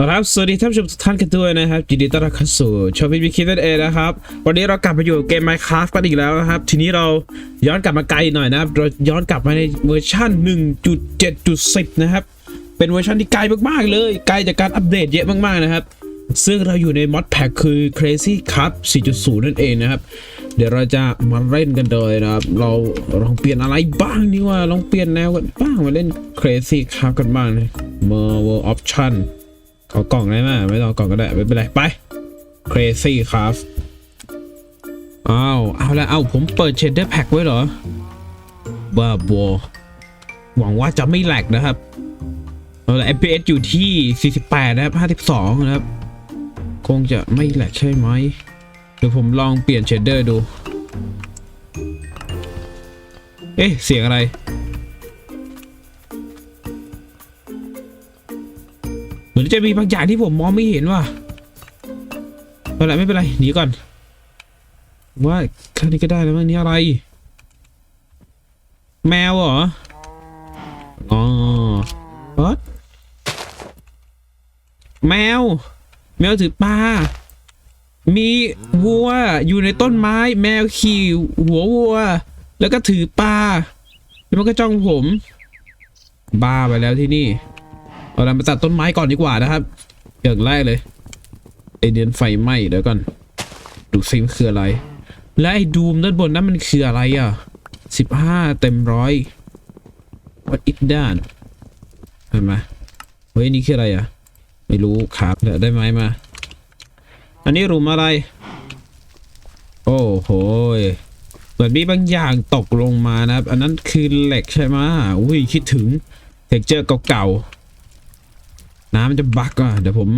ครับสวัสดีท่านผู้ชมทุกท่านกันด้วยนะครับยินดีต้อนรับเข้าสู่ชอปปี้วิคินั่นเองนะครับ วันนี้เรากลับมาอยู่เกม Minecraft กันอีกแล้วนะครับ ทีนี้เราย้อนกลับมาไกลหน่อยนะครับเราย้อนกลับมาในเวอร์ชัน1.7.10 นะครับ เป็นเวอร์ชันที่ไกลมากๆเลย ไกลจากการอัปเดตเยอะมากๆนะครับ ซึ่งเราอยู่ในมอดแพ็กคือ Crazy Cup 4.0 นั่นเองนะครับ เดี๋ยวเราจะมาเล่นกันเลยนะครับ เราลองเปลี่ยนอะไรบ้างนี่ว่าลองเปลี่ยนแนวกันบ้างมาเล่น Crazy Cup กันบ้างนะ More Option ขอกล่องได้ไหมไม่ต้องกล่องก็ได้ไม่เป็นไรไป crazy ครับอ้าวเอาละเอาผมเปิด shader pack ไว้เหรอบ้าบอหวังว่าจะไม่แหลกนะครับเอาละ fps อยู่ที่ 48 นะครับ 52 นะครับ คงจะไม่แหลกใช่ไหมเดี๋ยวผมลองเปลี่ยน shader ดู เอ๊ะ เสียงอะไร มือนจะมีบางอย่างที่ผมมองไม่เห็นว่ะไม่เป็นไรไม่เป็นไรหนีก่อนว่าแค่นี้ก็ได้แล้วมั้งนี่อะไร แมวเหรออ๋อวัดแมว แมวถือปลา มีวัวอยู่ในต้นไม้ แมวขี่หัววัว แล้วก็ถือปลา แล้วมันก็จ้องผม บ้าไปแล้วที่นี่ เอาเรามาตัดต้นไม้ก่อนดีกว่านะครับอย่างแรกเลยไอเดียนไฟไหม้เดี๋ยวก่อนดูซิมคืออะไร และไอ้ดูมด้านบนนั้นมันคืออะไรอะสิบห้าเต็มร้อย what it done เห็นไหมเฮ้ยนี่คืออะไรอะ ไม่รู้ครับเดี๋ยวได้ไม้มา อันนี้รูมอะไร โอ้โหเหมือนมีบางอย่างตกลงมานะครับ อันนั้นคือเหล็กใช่ไหมอุ้ยคิดถึงเท็กเจอร์เก่าๆ น้ำมันจะบักอะเดี๋ยวผม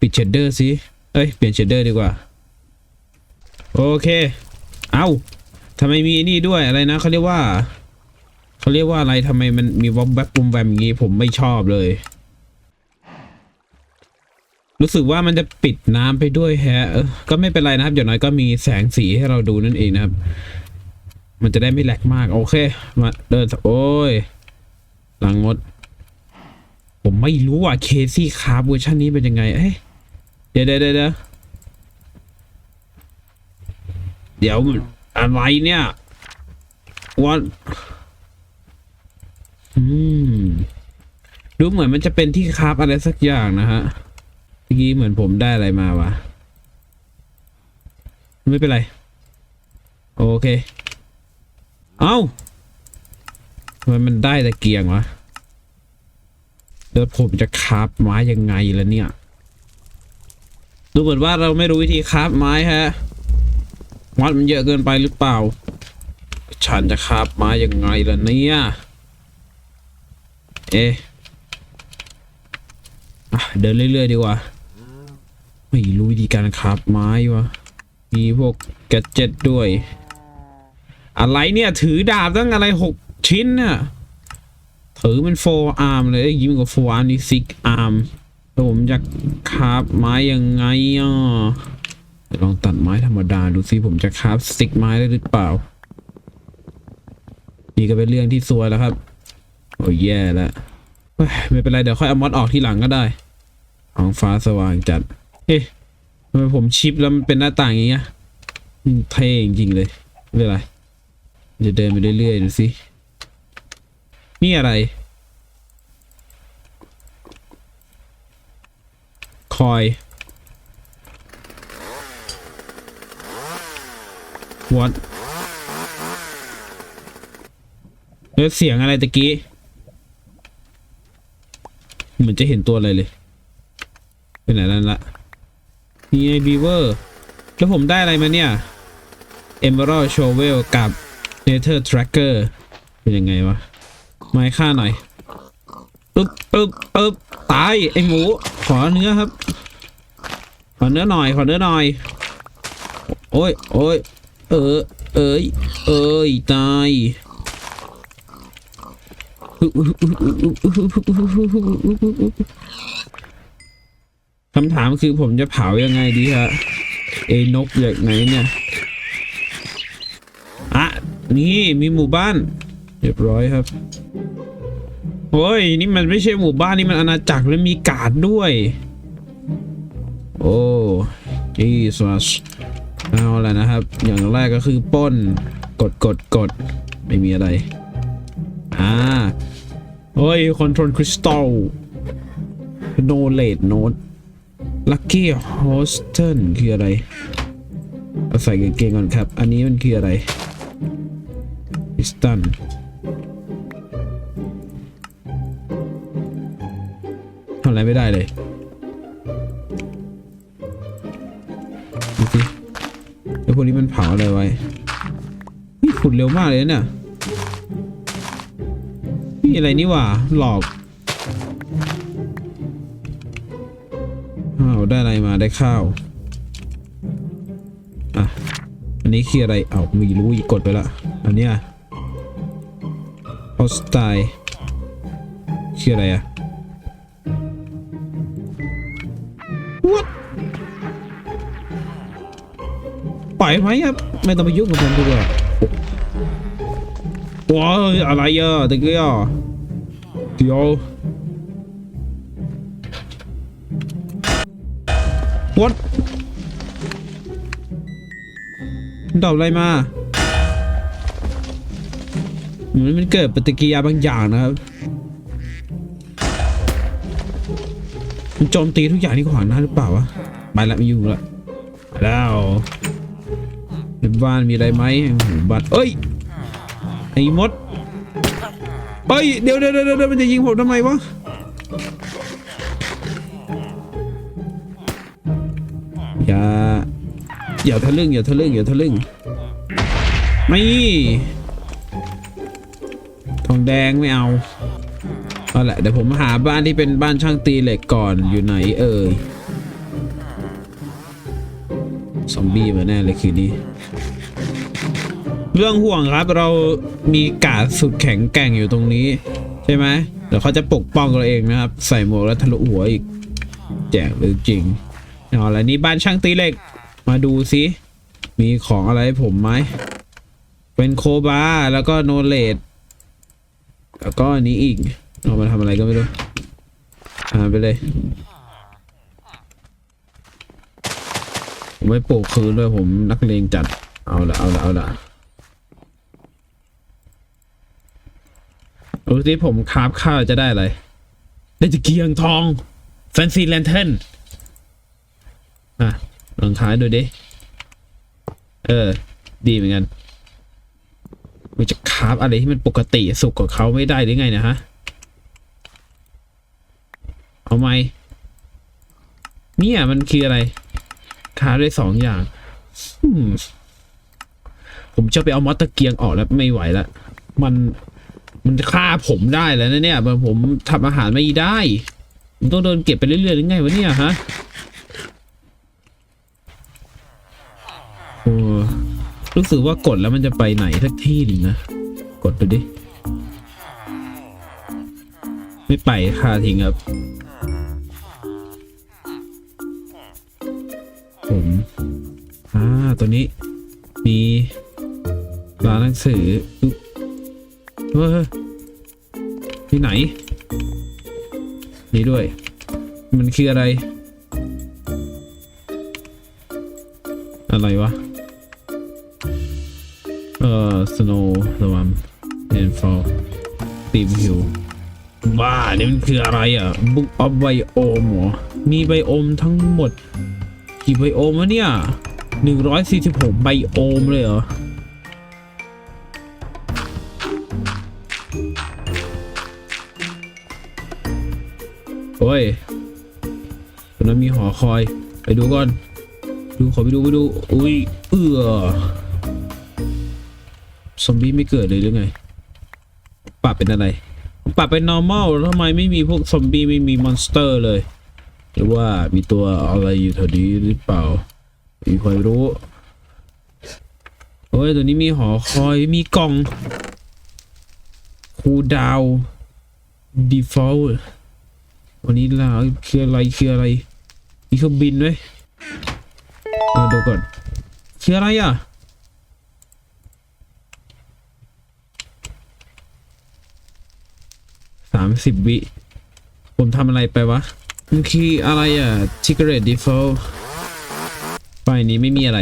ปิดเชดเดอร์สิเอ้ยเปลี่ยนเชดเดอร์ดีกว่า โอเค เอาทำไมมีนี่ด้วยอะไรนะเขาเรียกว่าเขาเรียกว่าอะไรทำไมมันมีวอมแวบวมแวมอย่างงี้ผมไม่ชอบเลย รู้สึกว่ามันจะปิดน้ำไปด้วยแฮะก็ไม่เป็นไรนะครับอย่างน้อยก็มีแสงสีให้เราดูนั่นเองนะครับ มันจะได้ไม่แหลกมาก โอเค มาเดินโอ้ยหลังงด ผมไม่รู้ว่าเคซี่คาร์เวอร์ชันนี้เป็นยังไง เอ้ยเดี๋ยวเดี๋ยวเดี๋ยวเดี๋ยวอะไรเนี่ยวันอืม ดูเหมือนมันจะเป็นที่คาบอะไรสักอย่างนะฮะเมื่อกี้เหมือนผมได้อะไรมาวะ ไม่เป็นไร โอเค เอ้าทำไมมันได้แตะเกียงวะ แล้วผมจะคาฟไม้ยังไงล่ะเนี่ย ดูเหมือนว่าเราไม่รู้วิธีคาฟไม้ฮะวัดมันเยอะเกินไปหรือเปล่า ฉันจะคาฟไม้ยังไงล่ะเนี่ย เอ๊ะอะเดินเรื่อยๆดีกว่า ไม่รู้วิธีการคาฟไม้วะ มีพวกแกดเจ็ตด้วย อะไรเนี่ยถือดาบตั้งอะไรหกชิ้นน่ะ ถือเป็นโฟอาร์มเลยเอ้ยยิ่งกว่าโฟอาร์มนี่ซิกอาร์มแล้วผมจะคาบไม้ยังไงอะลองตัดไม้ธรรมดาดูสิผมจะคาบสติ๊กไม้ได้หรือเปล่านี่ก็เป็นเรื่องที่ซวยแล้วครับ โอ้ยแย่แล้วไม่เป็นไรเดี๋ยวค่อยเอามอดออกทีหลังก็ได้ท้องฟ้าสว่างจัด เอ๊ะทำไมผมชิปแล้วมันเป็นหน้าต่างอย่างเงี้ยเท่จริงเลยไม่เป็นไรจะเดินไปเรื่อยๆดูสิ นี่อะไร คอย what แล้วเสียงอะไรตะกี้ เหมือนจะเห็นตัวอะไรเลยเป็นไหนนั่นละนี่ไงบีเวอร์ แล้วผมได้อะไรมาเนี่ย Emerald Shovel กับ Nether Tracker เป็นยังไงวะ ไม้ฆ่าหน่อยปึ๊บปึ๊บปึ๊บตายไอหมู ขอเนื้อครับ ขอเนื้อหน่อย ขอเนื้อหน่อย โอ้ยโอ้ยเออ เอ้ยเอ้ยตายคำถามคือผมจะเผายังไงดีฮะเอนกจากไหนเนี่ยอะนี่มีหมู่บ้าน เรียบร้อยครับ โอ้ย นี่มันไม่ใช่หมู่บ้านนี่มันอาณาจักรแล้วมีกาดด้วย โอ้ Jesus เอาละนะครับ อย่างแรกก็คือป้น กดกดกดไม่มีอะไร อ่า เฮ้ย คอนโทรลคริสตัลโนเลดโนดลัคกี้โฮสเทนคืออะไร เอาใส่กางเกงก่อนครับ อันนี้มันคืออะไรพิสตัน ทำอะไรไม่ได้เลยดูสิแล้วพวกนี้มันเผาอะไรไว้นี่ขุดเร็วมากเลยนะเนี่ยนี่อะไรนี่ว่าหลอกอ้าวได้อะไรมาได้ข้าวอะอันนี้คืออะไรเอาไม่รู้อีกกดไปละอันเนี้ยฮอสไตล์คืออะไรอะ ปล่อยไหมครับไม่ต้องไปยุ่งกับผมดีกว่าว้าวอะไรอะตะกี้อะเดี๋ยว What มันตอบอะไรมาเหมือนมันเกิดปฏิกิริยาบางอย่างนะครับ มันโจมตีทุกอย่างที่ขวางหน้าหรือเปล่าวะไปละไม่อยู่ละแล้ว ในบ้านมีอะไรไหมบัตรเอ้ยไอ้มดเอ้ยเดี๋ยวเดี๋ยวเดี๋ยวเดี๋ยวมันจะยิงผมทำไมวะอย่าอย่าทะลึ่งอย่าทะลึ่งอย่าทะลึ่งไม่ทองแดงไม่เอาเอาแหละเดี๋ยวผมหาบ้านที่เป็นบ้านช่างตีเหล็กก่อนอยู่ไหนเอ่ย ซอมบี้มาแน่เลยคืนนี้ เรื่องห่วงครับเรามีกาดสุดแข็งแกร่งอยู่ตรงนี้ ใช่ไหมเดี๋ยวเขาจะปกป้องเราเองนะครับ ใส่หมวกแล้วทะลุหัวอีก แจกหรือจริงเอาละนี่บ้านช่างตีเหล็ก มาดูสิมีของอะไรให้ผมไหมเป็นโคบาแล้วก็โนเลดแล้วก็อันนี้อีกเอามาทำอะไรก็ไม่รู้อ่าไปเลย ผม ไม่ปลูกคืนด้วยผมนักเลงจัด เอาละเอาละเอาละดูสิผมคราฟข้าวจะได้อะไรได้ตะเกียงทองแฟนซีแลนเทนอะลองขายดูดิ เออ ดีเหมือนกันมันจะคราฟอะไรที่มันปกติสุกกว่าเขาไม่ได้หรือไงนะฮะ เอาไหมเนี่ยมันคืออะไร คราได้สองอย่างอืมผมจะไปเอามอสตะเกียงออกแล้วไม่ไหวแล้วมันมันฆ่าผมได้แล้วนะเนี่ยมันผมทำอาหารไม่ได้ผมต้องโดนเก็บไปเรื่อยๆหรือไงวะเนี่ยฮะโอ้รู้สึกว่ากดแล้วมันจะไปไหนสักที่หนึ่งนะกดดูดิ ไม่ไปค่าทิ้งครับ ผมอ่าตัวนี้มีร้านหนังสือเฮ้ยที่ไหน นี่ด้วย มันคืออะไร อะไรวะ เอ่อ snow ระวัง rainfall steam hill บ้านี่มันคืออะไรอะ book of biome หรอมีไบโอมทั้งหมด กี่ไบโอมวะเนี่ยหนึ่งร้อยสี่สิบหกไบโอมเลยเหรอ โอ้ยตรงนั้นมีหอคอย ไปดูก่อน ดูขอไปดูไปดู อุ้ย เอือซอมบี้ไม่เกิดเลยหรือไง ปรับเป็นอะไร ปรับเป็น normal แล้วทำไมไม่มีพวกซอมบี้ไม่มีมอนสเตอร์เลย หรือว่ามีตัวอะไรอยู่แถวนี้หรือเปล่ามีใครรู้โอ้ยตัวนี้มีหอคอยมีกล่องคูดาว default วันนี้ลาคืออะไรคืออะไร มีเครื่องบินด้วยมาดูก่อนคืออะไรอะสามสิบวิ ผมทำอะไรไปวะ มันคืออะไรอะ Secret Default ไฟนี้ไม่มีอะไร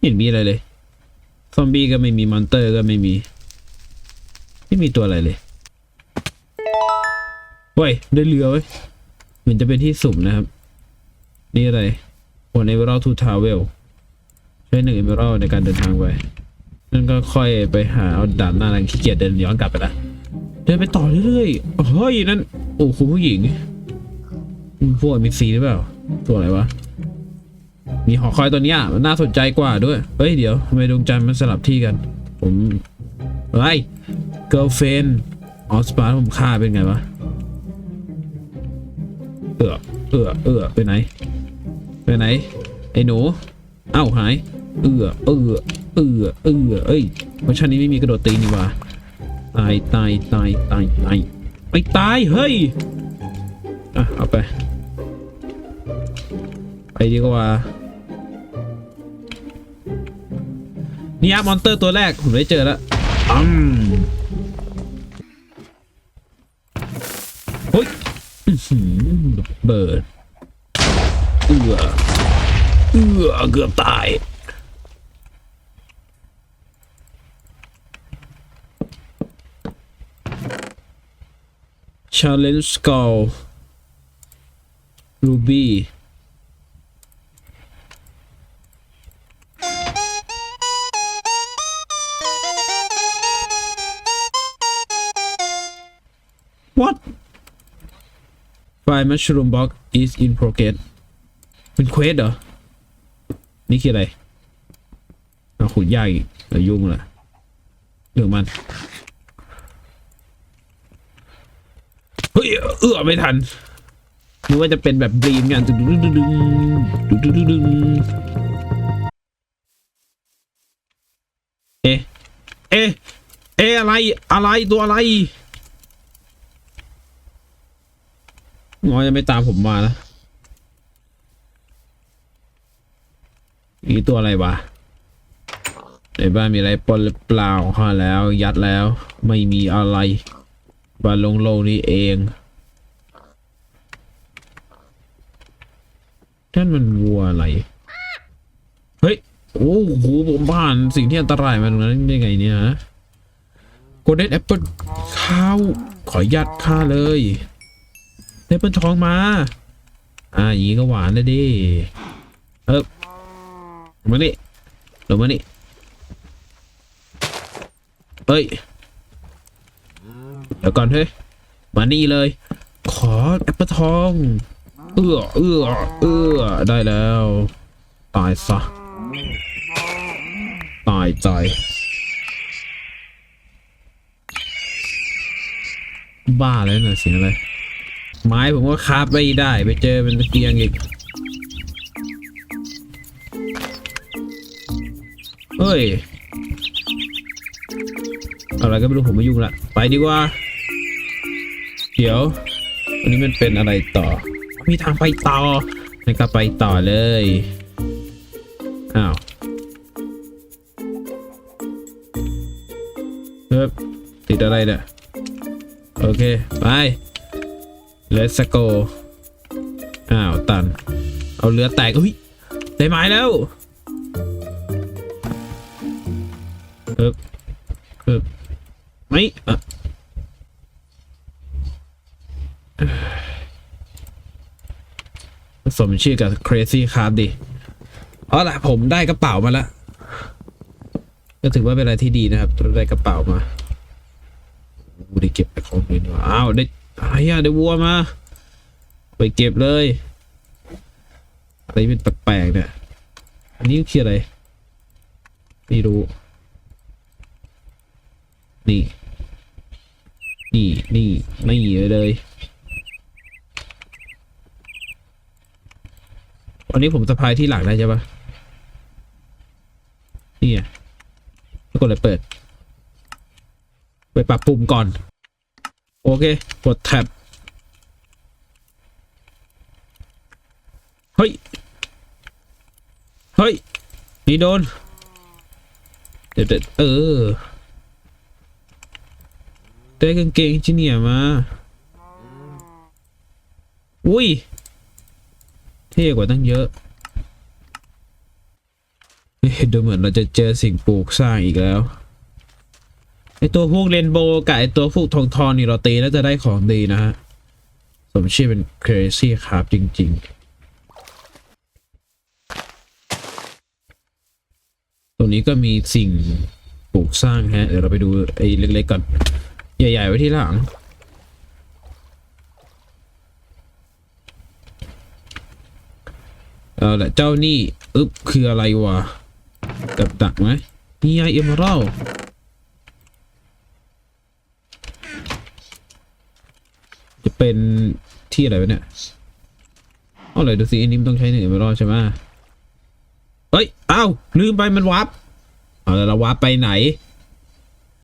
เห็นมีอะไรเลย ซอมบี้ก็ไม่มีมอนเตอร์ก็ไม่มี ไม่มีตัวอะไรเลยเว้ยได้เรือเว้ยเหมือนจะเป็นที่สุ่มนะครับ นี่อะไรผลเอเวอร์ทูทาวเวลใช้หนึ่งเอเวอร์ในการเดินทางไปนั่นก็ค่อยไปหาเอาด่านหน้าหลังขี้เกียจเดินย้อนกลับไปละเดินไปต่อเรื่อยๆเฮ้ยนั่น โอ้คุณผู้หญิงพวกมีซีหรือเปล่า ตัวอะไรวะ มีหอคอยตัวเนี้ยมันน่าสนใจกว่าด้วย เฮ้ยเดี๋ยวทำไมดวงจันทร์มันสลับที่กัน ผมเฮ้ย girlfriend ออสปาร์ผมฆ่าเป็นไงวะ เออเออเออไปไหน ไปไหน ไอ้หนู เอ้าหาย เออเออเออเออเอ้ยเวอร์ชันนี้ไม่มีกระโดดตีนี่ว่าตายตายตายตายตาย ไปตายเฮ้ย อะ เอาไป ไปดีกว่า นี่ครับมอนเตอร์ตัวแรก ผมได้เจอแล้วอืมเฮ้ยอื้อหือเบิร์ดเอือเอือเกือบตาย Challenge Skull Ruby วัด File Mushroom Box is in progress เป็นเควสเหรอ นี่คืออะไรเอาขุดยากอีกแล้วยุ่งละเรื่องมัน เฮ้ยเอื้อไม่ทันนึกว่าจะเป็นแบบบลีมกันดึงดึงดึงดึงดึงดึงเอ๊เอ๊เอ๊อะไรอะไรตัวอะไรน้อยจะไม่ตามผมมานะนี่ตัวอะไรวะในบ้านมีอะไรปนหรือเปล่าข้าแล้ว ยัดแล้ว ไม่มีอะไร บ้านโล่งๆนี่เองนั่นมันวัวอะไร เฮ้ย โอ้โห ผมผ่านสิ่งที่อันตรายมาตรงนั้นได้ไงเนี่ยฮะโกลเด้นแอปเปิลข้าวขอยัดค่าเลยได้เปิลทองมา อ่าอย่างนี้ก็หวานเลยดิ เออมานี่ลงมานี่เฮ้ย เดี๋ยวก่อนเฮ้ยมานี่เลย ขอแอปเปิลทอง เอื้อเอื้อเอื้อได้แล้ว ตายซะ ตายใจบ้าเลยน่ะเสียงอะไรไม้ผมก็คาบไม่ได้ ไปเจอเป็นตะเกียงอีก เฮ้ย อะไรก็ไม่รู้ผมไม่ยุ่งละ ไปดีกว่า เดี๋ยว อันนี้มันเป็นอะไรต่อ มีทางไปต่องั้นก็ไปต่อเลย อ้าวเฮ้ยติดอะไรเนี่ย โอเค ไป Let's go อ้าว ตัน เอาเรือแตกอุ้ย ได้ไม้แล้วเฮ้ยเฮ้ย ไม่อะสมชื่อกับ Crazy Card ดิเอาล่ะผมได้กระเป๋ามาแล้ว ก็ถือว่าเป็นอะไรที่ดีนะครับ ได้กระเป๋ามาโอ้ได้เก็บไปของเลยนี่หว่าอ้าว ได้อะไรอะได้วัวมา ไปเก็บเลย อะไรเป็นแปลกๆเนี่ย อันนี้คืออะไร ไม่รู้ นี่ นี่นี่ม่เลยอันนี้ผมสะพายที่หลังได้ใช่ปะนี่ไงแล้วกดเลยเปิด ไปปรับปุ่มก่อน โอเค กดแท็บ เฮ้ย เฮ้ย นี่โดน เดี๋ยวเดี๋ยวเออ ได้กางเกงจิเนียมา อุ้ย เท่กว่าตั้งเยอะเอ๊ะดูเหมือนเราจะเจอสิ่งปลูกสร้างอีกแล้ว ไอตัวพวกเรนโบว์กับไอตัวพวกทองทองนี่เราตีแล้วจะได้ของดีนะฮะ สมชื่อเป็น crazy ครับจริง ๆ ตรงนี้ก็มีสิ่งปลูกสร้างฮะ เดี๋ยวเราไปดูไอ้เล็ก ๆ ก่อน ใหญ่ ๆ ไว้ที่หลังเอาละเจ้านี่อึบคืออะไรวะกับดักไหมนี่ไงเอมเรลจะเป็นที่อะไรวะเนี่ยเอาเลยดูสิอันนี้มันต้องใช้หนึ่งเอมเรลใช่ไหมเอ้ย อ้าว ลืมไปมันวาร์ปเอาแล้วเราวาร์ปไปไหน